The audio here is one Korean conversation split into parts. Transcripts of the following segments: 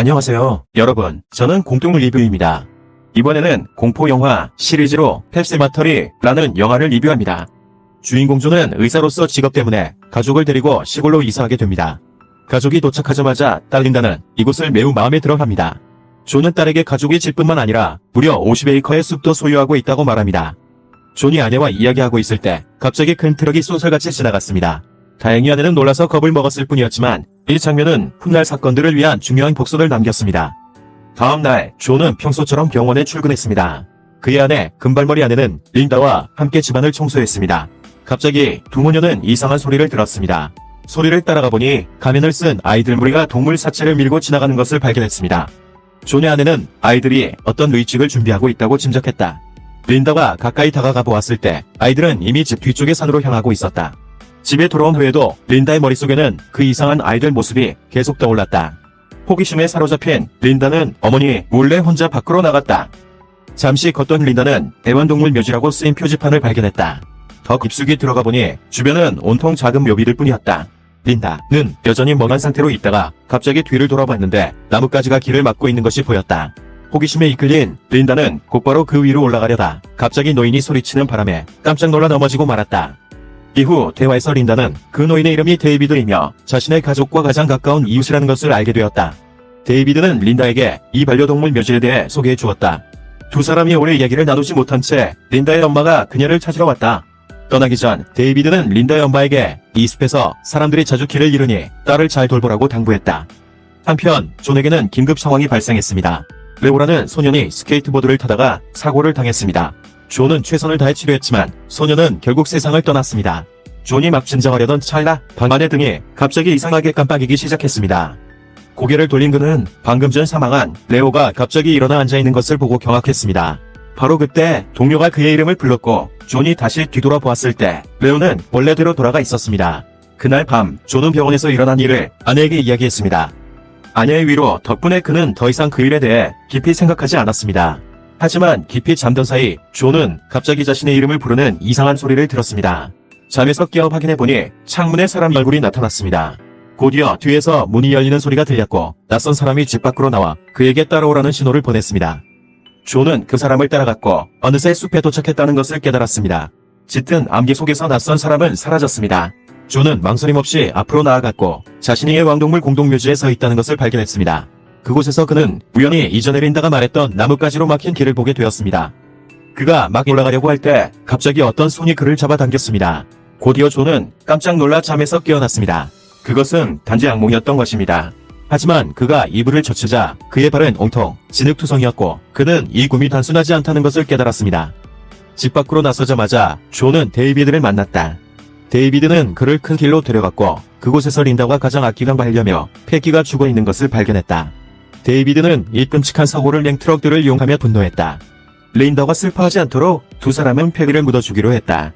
안녕하세요, 여러분. 저는 공동 리뷰입니다. 이번에는 공포 영화 시리즈로 펩세마터리라는 영화를 리뷰합니다. 주인공 조는 의사로서 직업 때문에 가족을 데리고 시골로 이사하게 됩니다. 가족이 도착하자마자 딸린다는 이곳을 매우 마음에 들어 합니다. 존은 딸에게 가족이 질 뿐만 아니라 무려 50에이커의 숲도 소유하고 있다고 말합니다. 존이 아내와 이야기하고 있을 때 갑자기 큰 트럭이 쏜살같이 지나갔습니다. 다행히 아내는 놀라서 겁을 먹었을 뿐이었지만 이 장면은 훗날 사건들을 위한 중요한 복선을 남겼습니다. 다음 날 존은 평소처럼 병원에 출근했습니다. 그의 아내 금발머리 아내는 린다와 함께 집안을 청소했습니다. 갑자기 두 모녀는 이상한 소리를 들었습니다. 소리를 따라가 보니 가면을 쓴 아이들 무리가 동물 사체를 밀고 지나가는 것을 발견했습니다. 존의 아내는 아이들이 어떤 의식을 준비하고 있다고 짐작했다. 린다가 가까이 다가가 보았을 때 아이들은 이미 집 뒤쪽의 산으로 향하고 있었다. 집에 돌아온 후에도 린다의 머릿속에는 그 이상한 아이들 모습이 계속 떠올랐다. 호기심에 사로잡힌 린다는 어머니 몰래 혼자 밖으로 나갔다. 잠시 걷던 린다는 애완동물 묘지라고 쓰인 표지판을 발견했다. 더 깊숙이 들어가 보니 주변은 온통 작은 묘비들 뿐이었다. 린다는 여전히 멍한 상태로 있다가 갑자기 뒤를 돌아봤는데 나뭇가지가 길을 막고 있는 것이 보였다. 호기심에 이끌린 린다는 곧바로 그 위로 올라가려다 갑자기 노인이 소리치는 바람에 깜짝 놀라 넘어지고 말았다. 이후 대화에서 린다는 그 노인의 이름이 데이비드이며 자신의 가족과 가장 가까운 이웃이라는 것을 알게 되었다. 데이비드는 린다에게 이 반려동물 묘지에 대해 소개해 주었다. 두 사람이 오래 이야기를 나누지 못한 채 린다의 엄마가 그녀를 찾으러 왔다. 떠나기 전 데이비드는 린다의 엄마에게 이 숲에서 사람들이 자주 길을 잃으니 딸을 잘 돌보라고 당부했다. 한편 존에게는 긴급 상황이 발생했습니다. 레오라는 소년이 스케이트보드를 타다가 사고를 당했습니다. 존은 최선을 다해 치료했지만 소년은 결국 세상을 떠났습니다. 존이 막 진정하려던 찰나 방 안의 등이 갑자기 이상하게 깜빡이기 시작했습니다. 고개를 돌린 그는 방금 전 사망한 레오가 갑자기 일어나 앉아있는 것을 보고 경악했습니다. 바로 그때 동료가 그의 이름을 불렀고 존이 다시 뒤돌아 보았을 때 레오는 원래대로 돌아가 있었습니다. 그날 밤 존은 병원에서 일어난 일을 아내에게 이야기했습니다. 아내의 위로 덕분에 그는 더 이상 그 일에 대해 깊이 생각하지 않았습니다. 하지만 깊이 잠든 사이 존은 갑자기 자신의 이름을 부르는 이상한 소리를 들었습니다. 잠에서 깨어 확인해보니 창문에 사람 얼굴이 나타났습니다. 곧이어 뒤에서 문이 열리는 소리가 들렸고 낯선 사람이 집 밖으로 나와 그에게 따라오라는 신호를 보냈습니다. 존은 그 사람을 따라갔고 어느새 숲에 도착했다는 것을 깨달았습니다. 짙은 암기 속에서 낯선 사람은 사라졌습니다. 존은 망설임 없이 앞으로 나아갔고 자신이 왕동물 공동묘지에 서 있다는 것을 발견했습니다. 그곳에서 그는 우연히 이전에 린다가 말했던 나뭇가지로 막힌 길을 보게 되었습니다. 그가 막 올라가려고 할 때 갑자기 어떤 손이 그를 잡아당겼습니다. 곧이어 존은 깜짝 놀라 잠에서 깨어났습니다. 그것은 단지 악몽이었던 것입니다. 하지만 그가 이불을 젖히자 그의 발은 온통 진흙투성이었고 그는 이 꿈이 단순하지 않다는 것을 깨달았습니다. 집 밖으로 나서자마자 존은 데이비드를 만났다. 데이비드는 그를 큰 길로 데려갔고 그곳에서 린다가 가장 아끼간 하려며 패기가 죽어 있는 것을 발견했다. 데이비드는 이 끔찍한 사고를 낸 트럭들을 이용하며 분노했다. 린다가 슬퍼하지 않도록 두 사람은 패기를 묻어주기로 했다.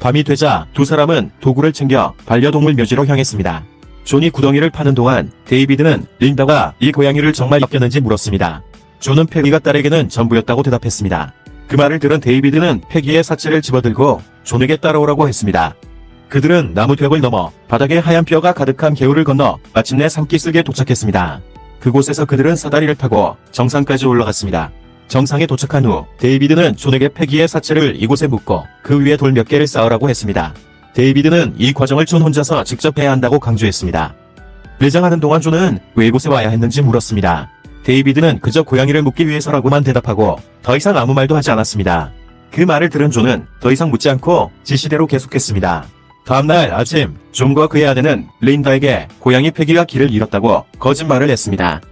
밤이 되자 두 사람은 도구를 챙겨 반려동물 묘지로 향했습니다. 존이 구덩이를 파는 동안 데이비드는 린다가 이 고양이를 정말 엮였는지 물었습니다. 존은 패기가 딸에게는 전부였다고 대답했습니다. 그 말을 들은 데이비드는 패기의 사체를 집어들고 존에게 따라오라고 했습니다. 그들은 나무 벽을 넘어 바닥에 하얀 뼈가 가득한 개울을 건너 마침내 산기슭에 도착했습니다. 그곳에서 그들은 사다리를 타고 정상까지 올라갔습니다. 정상에 도착한 후 데이비드는 존에게 패기의 사체를 이곳에 묻고 그 위에 돌 몇 개를 쌓으라고 했습니다. 데이비드는 이 과정을 존 혼자서 직접 해야 한다고 강조했습니다. 매장하는 동안 존은 왜 이곳에 와야 했는지 물었습니다. 데이비드는 그저 고양이를 묻기 위해서라고만 대답하고 더 이상 아무 말도 하지 않았습니다. 그 말을 들은 존은 더 이상 묻지 않고 지시대로 계속했습니다. 다음날 아침, 존과 그의 아내는 린다에게 고양이 패기가 길을 잃었다고 거짓말을 했습니다.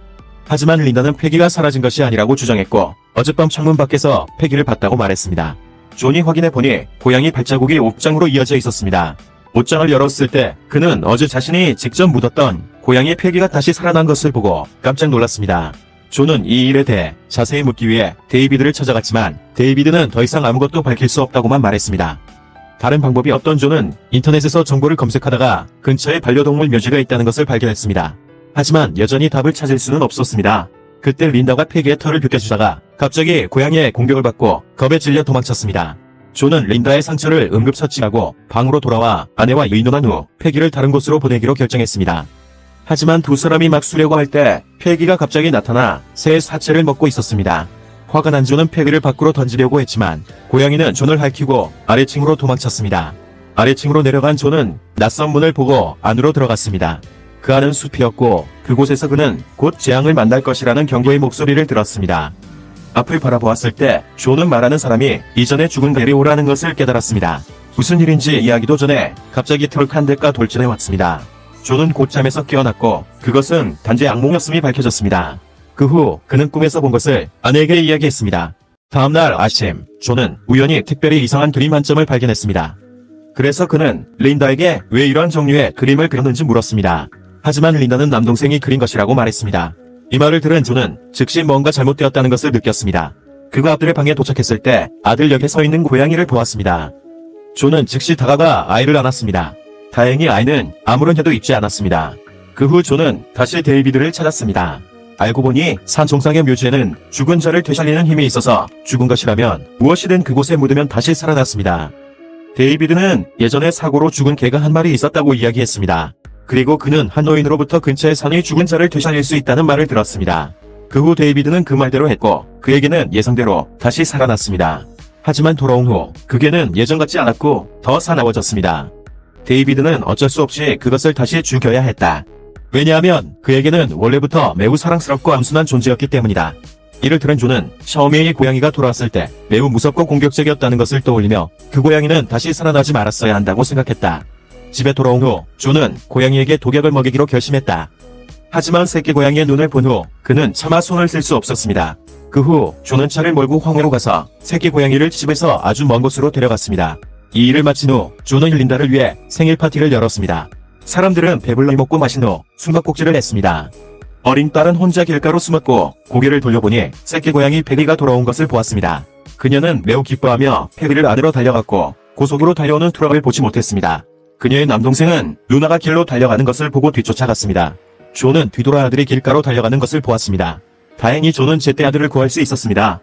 하지만 린다는 패기가 사라진 것이 아니라고 주장했고 어젯밤 창문 밖에서 패기를 봤다고 말했습니다. 존이 확인해보니 고양이 발자국이 옷장으로 이어져 있었습니다. 옷장을 열었을 때 그는 어제 자신이 직접 묻었던 고양이 패기가 다시 살아난 것을 보고 깜짝 놀랐습니다. 존은 이 일에 대해 자세히 묻기 위해 데이비드를 찾아갔지만 데이비드는 더 이상 아무것도 밝힐 수 없다고만 말했습니다. 다른 방법이 없던 존은 인터넷에서 정보를 검색하다가 근처에 반려동물 묘지가 있다는 것을 발견했습니다. 하지만 여전히 답을 찾을 수는 없었습니다. 그때 린다가 패기의 털을 벗겨주다가 갑자기 고양이의 공격을 받고 겁에 질려 도망쳤습니다. 존은 린다의 상처를 응급처치하고 방으로 돌아와 아내와 의논한 후 패기를 다른 곳으로 보내기로 결정했습니다. 하지만 두 사람이 막 쓰려고 할때 패기가 갑자기 나타나 새의 사체를 먹고 있었습니다. 화가 난 존은 패기를 밖으로 던지려고 했지만 고양이는 존을 핥히고 아래층으로 도망쳤습니다. 아래층으로 내려간 존은 낯선 문을 보고 안으로 들어갔습니다. 그 안은 숲이었고 그곳에서 그는 곧 재앙을 만날 것이라는 경고의 목소리를 들었습니다. 앞을 바라보았을 때 존은 말하는 사람이 이전에 죽은 게리오라는 것을 깨달았습니다. 무슨 일인지 이야기도 전에 갑자기 트럭 한 대가 돌진해 왔습니다. 존은 곧 잠에서 깨어났고 그것은 단지 악몽이었음이 밝혀졌습니다. 그 후 그는 꿈에서 본 것을 아내에게 이야기했습니다. 다음날 아침 존은 우연히 특별히 이상한 그림 한 점을 발견했습니다. 그래서 그는 린다에게 왜 이런 종류의 그림을 그렸는지 물었습니다. 하지만 린다는 남동생이 그린 것이라고 말했습니다. 이 말을 들은 존은 즉시 뭔가 잘못되었다는 것을 느꼈습니다. 그가 앞들의 방에 도착했을 때 아들 역에 서 있는 고양이를 보았습니다. 존은 즉시 다가가 아이를 안았습니다. 다행히 아이는 아무런 해도 입지 않았습니다. 그 후 존은 다시 데이비드를 찾았습니다. 알고 보니 산 정상의 묘지에는 죽은 자를 되살리는 힘이 있어서 죽은 것이라면 무엇이든 그곳에 묻으면 다시 살아났습니다. 데이비드는 예전에 사고로 죽은 개가 한 마리 있었다고 이야기했습니다. 그리고 그는 한 노인으로부터 근처의 산의 죽은 자를 되살릴 수 있다는 말을 들었습니다. 그 후 데이비드는 그 말대로 했고 그에게는 예상대로 다시 살아났습니다. 하지만 돌아온 후그 개는 예전 같지 않았고 더 사나워졌습니다. 데이비드는 어쩔 수 없이 그것을 다시 죽여야 했다. 왜냐하면 그에게는 원래부터 매우 사랑스럽고 암순한 존재였기 때문이다. 이를 들은 존은 샤오미의 고양이가 돌아왔을 때 매우 무섭고 공격적이었다는 것을 떠올리며 그 고양이는 다시 살아나지 말았어야 한다고 생각했다. 집에 돌아온 후 존은 고양이에게 독약을 먹이기로 결심했다. 하지만 새끼 고양이의 눈을 본 후 그는 차마 손을 쓸 수 없었습니다. 그 후 존은 차를 몰고 황해로 가서 새끼 고양이를 집에서 아주 먼 곳으로 데려갔습니다. 이 일을 마친 후 존은 린다를 위해 생일 파티를 열었습니다. 사람들은 배불러 먹고 마신 후 숨바꼭질을 했습니다. 어린 딸은 혼자 길가로 숨었고 고개를 돌려보니 새끼 고양이 페리가 돌아온 것을 보았습니다. 그녀는 매우 기뻐하며 페리를 안으로 달려갔고 고속으로 달려오는 트럭을 보지 못했습니다. 그녀의 남동생은 누나가 길로 달려가는 것을 보고 뒤쫓아갔습니다. 존은 뒤돌아 아들이 길가로 달려가는 것을 보았습니다. 다행히 존은 제때 아들을 구할 수 있었습니다.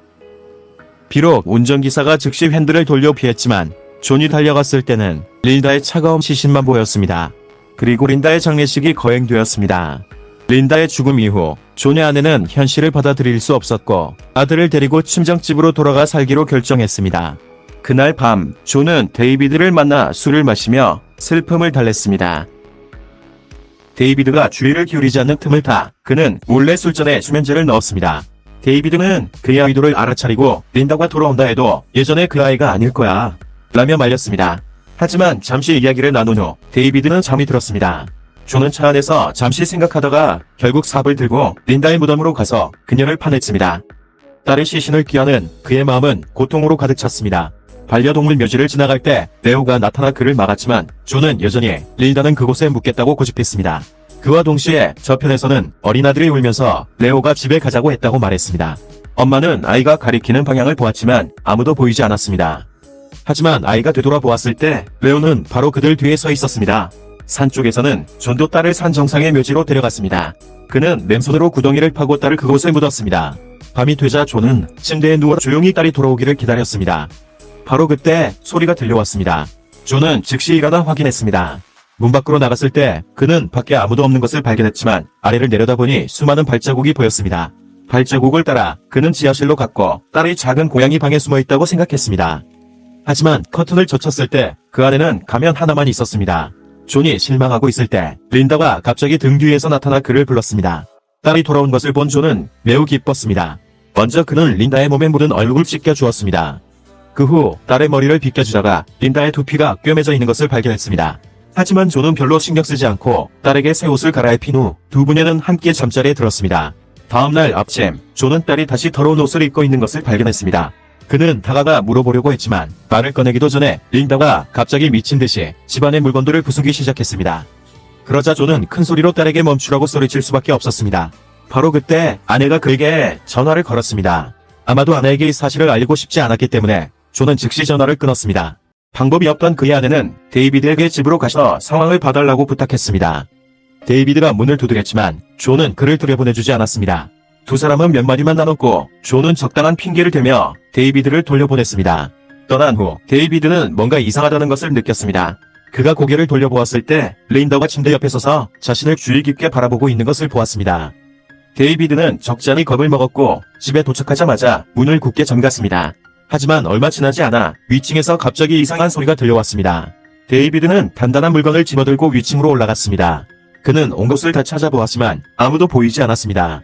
비록 운전기사가 즉시 핸들을 돌려 피했지만 존이 달려갔을 때는 린다의 차가운 시신만 보였습니다. 그리고 린다의 장례식이 거행되었습니다. 린다의 죽음 이후 존의 아내는 현실을 받아들일 수 없었고 아들을 데리고 친정집으로 돌아가 살기로 결정했습니다. 그날 밤 존은 데이비드를 만나 술을 마시며 슬픔을 달랬습니다. 데이비드가 주의를 기울이지 않는 틈을 타 그는 몰래 술잔에 수면제를 넣었습니다. 데이비드는 그의 아이돌을 알아차리고 린다가 돌아온다 해도 예전에 그 아이가 아닐 거야 라며 말렸습니다. 하지만 잠시 이야기를 나눈 후 데이비드는 잠이 들었습니다. 존은 차 안에서 잠시 생각하다가 결국 삽을 들고 린다의 무덤으로 가서 그녀를 파냈습니다. 딸의 시신을 귀하는 그의 마음은 고통으로 가득 찼습니다. 반려동물 묘지를 지나갈 때 레오가 나타나 그를 막았지만 존은 여전히 린다는 그곳에 묻겠다고 고집했습니다. 그와 동시에 저편에서는 어린아들이 울면서 레오가 집에 가자고 했다고 말했습니다. 엄마는 아이가 가리키는 방향을 보았지만 아무도 보이지 않았습니다. 하지만 아이가 되돌아보았을 때 레오는 바로 그들 뒤에 서 있었습니다. 산 쪽에서는 존도 딸을 산 정상의 묘지로 데려갔습니다. 그는 맨손으로 구덩이를 파고 딸을 그곳에 묻었습니다. 밤이 되자 존은 침대에 누워 조용히 딸이 돌아오기를 기다렸습니다. 바로 그때 소리가 들려왔습니다. 존은 즉시 일어나 확인했습니다. 문 밖으로 나갔을 때 그는 밖에 아무도 없는 것을 발견했지만 아래를 내려다보니 수많은 발자국이 보였습니다. 발자국을 따라 그는 지하실로 갔고 딸의 작은 고양이 방에 숨어 있다고 생각했습니다. 하지만 커튼을 젖혔을 때 그 안에는 가면 하나만 있었습니다. 존이 실망하고 있을 때 린다가 갑자기 등 뒤에서 나타나 그를 불렀습니다. 딸이 돌아온 것을 본 존은 매우 기뻤습니다. 먼저 그는 린다의 몸에 묻은 얼룩을 씻겨 주었습니다. 그 후 딸의 머리를 빗겨주다가 린다의 두피가 꿰매져 있는 것을 발견했습니다. 하지만 존은 별로 신경 쓰지 않고 딸에게 새 옷을 갈아입힌 후 두 분야는 함께 잠자리에 들었습니다. 다음날 아침 존은 딸이 다시 더러운 옷을 입고 있는 것을 발견했습니다. 그는 다가가 물어보려고 했지만 말을 꺼내기도 전에 린다가 갑자기 미친 듯이 집안의 물건들을 부수기 시작했습니다. 그러자 존은 큰 소리로 딸에게 멈추라고 소리칠 수밖에 없었습니다. 바로 그때 아내가 그에게 전화를 걸었습니다. 아마도 아내에게 이 사실을 알리고 싶지 않았기 때문에 존은 즉시 전화를 끊었습니다. 방법이 없던 그의 아내는 데이비드에게 집으로 가서 상황을 봐달라고 부탁했습니다. 데이비드가 문을 두드렸지만 존은 그를 들여보내주지 않았습니다. 두 사람은 몇 마디만 나눴고 존은 적당한 핑계를 대며 데이비드를 돌려보냈습니다. 떠난 후 데이비드는 뭔가 이상하다는 것을 느꼈습니다. 그가 고개를 돌려보았을 때 린다가 침대 옆에 서서 자신을 주의 깊게 바라보고 있는 것을 보았습니다. 데이비드는 적잖이 겁을 먹었고 집에 도착하자마자 문을 굳게 잠갔습니다. 하지만 얼마 지나지 않아 위층에서 갑자기 이상한 소리가 들려왔습니다. 데이비드는 단단한 물건을 집어들고 위층으로 올라갔습니다. 그는 온 곳을 다 찾아보았지만 아무도 보이지 않았습니다.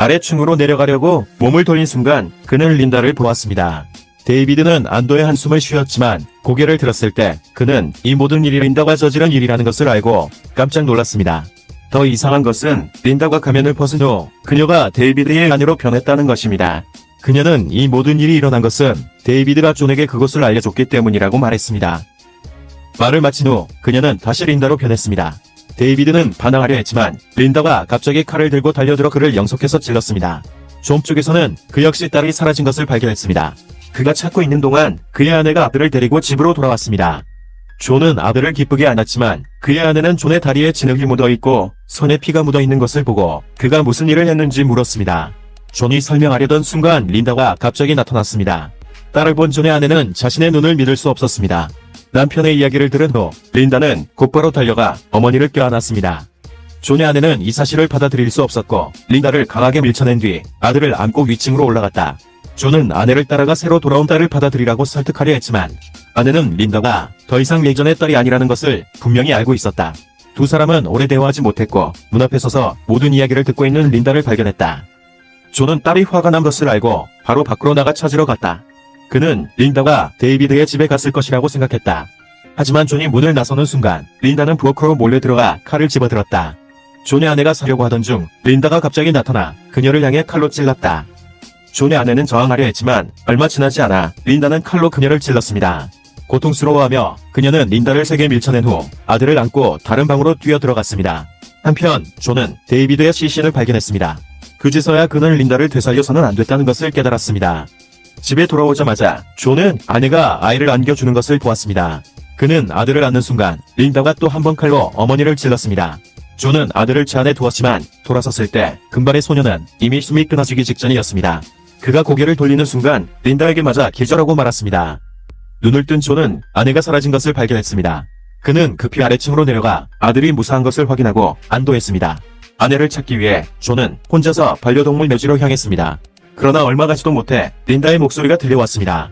아래층으로 내려가려고 몸을 돌린 순간 그는 린다를 보았습니다. 데이비드는 안도의 한숨을 쉬었지만 고개를 들었을 때 그는 이 모든 일이 린다가 저지른 일이라는 것을 알고 깜짝 놀랐습니다. 더 이상한 것은 린다가 가면을 벗은 후 그녀가 데이비드의 아내로 변했다는 것입니다. 그녀는 이 모든 일이 일어난 것은 데이비드가 존에게 그것을 알려줬기 때문이라고 말했습니다. 말을 마친 후 그녀는 다시 린다로 변했습니다. 데이비드는 반항하려 했지만 린다가 갑자기 칼을 들고 달려들어 그를 영속해서 찔렀습니다. 좀 쪽에서는 그 역시 딸이 사라진 것을 발견했습니다. 그가 찾고 있는 동안 그의 아내가 아들을 데리고 집으로 돌아왔습니다. 존은 아들을 기쁘게 안았지만 그의 아내는 존의 다리에 진흙이 묻어 있고 손에 피가 묻어 있는 것을 보고 그가 무슨 일을 했는지 물었습니다. 존이 설명하려던 순간 린다가 갑자기 나타났습니다. 딸을 본 존의 아내는 자신의 눈을 믿을 수 없었습니다. 남편의 이야기를 들은 후 린다는 곧바로 달려가 어머니를 껴안았습니다. 존의 아내는 이 사실을 받아들일 수 없었고 린다를 강하게 밀쳐낸 뒤 아들을 안고 위층으로 올라갔다. 존은 아내를 따라가 새로 돌아온 딸을 받아들이라고 설득하려 했지만 아내는 린다가 더 이상 예전의 딸이 아니라는 것을 분명히 알고 있었다. 두 사람은 오래 대화하지 못했고 문 앞에 서서 모든 이야기를 듣고 있는 린다를 발견했다. 존은 딸이 화가 난 것을 알고 바로 밖으로 나가 찾으러 갔다. 그는 린다가 데이비드의 집에 갔을 것이라고 생각했다. 하지만 존이 문을 나서는 순간 린다는 부엌으로 몰려 들어가 칼을 집어들었다. 존의 아내가 사려고 하던 중 린다가 갑자기 나타나 그녀를 향해 칼로 찔렀다. 존의 아내는 저항하려 했지만 얼마 지나지 않아 린다는 칼로 그녀를 찔렀습니다. 고통스러워하며 그녀는 린다를 세게 밀쳐낸 후 아들을 안고 다른 방으로 뛰어 들어갔습니다. 한편 존은 데이비드의 시신을 발견했습니다. 그제서야 그는 린다를 되살려서는 안 됐다는 것을 깨달았습니다. 집에 돌아오자마자 존은 아내가 아이를 안겨주는 것을 보았습니다. 그는 아들을 안는 순간 린다가 또 한 번 칼로 어머니를 찔렀습니다. 존은 아들을 차 안에 두었지만 돌아섰을 때 금발의 소녀는 이미 숨이 끊어지기 직전이었습니다. 그가 고개를 돌리는 순간 린다에게 맞아 기절하고 말았습니다. 눈을 뜬 존은 아내가 사라진 것을 발견했습니다. 그는 급히 아래층으로 내려가 아들이 무사한 것을 확인하고 안도했습니다. 아내를 찾기 위해 존은 혼자서 반려동물 매주로 향했습니다. 그러나 얼마 가지도 못해 린다의 목소리가 들려왔습니다.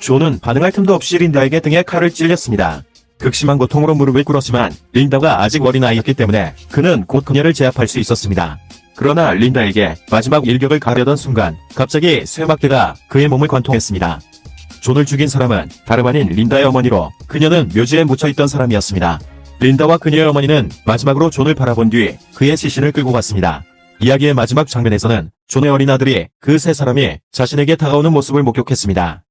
존은 반응할 틈도 없이 린다에게 등에 칼을 찔렸습니다. 극심한 고통으로 무릎을 꿇었지만 린다가 아직 어린아이였기 때문에 그는 곧 그녀를 제압할 수 있었습니다. 그러나 린다에게 마지막 일격을 가려던 순간 갑자기 쇠막대가 그의 몸을 관통했습니다. 존을 죽인 사람은 다름 아닌 린다의 어머니로 그녀는 묘지에 묻혀있던 사람이었습니다. 린다와 그녀의 어머니는 마지막으로 존을 바라본 뒤 그의 시신을 끌고 갔습니다. 이야기의 마지막 장면에서는 존의 어린 아들이 그 세 사람이 자신에게 다가오는 모습을 목격했습니다.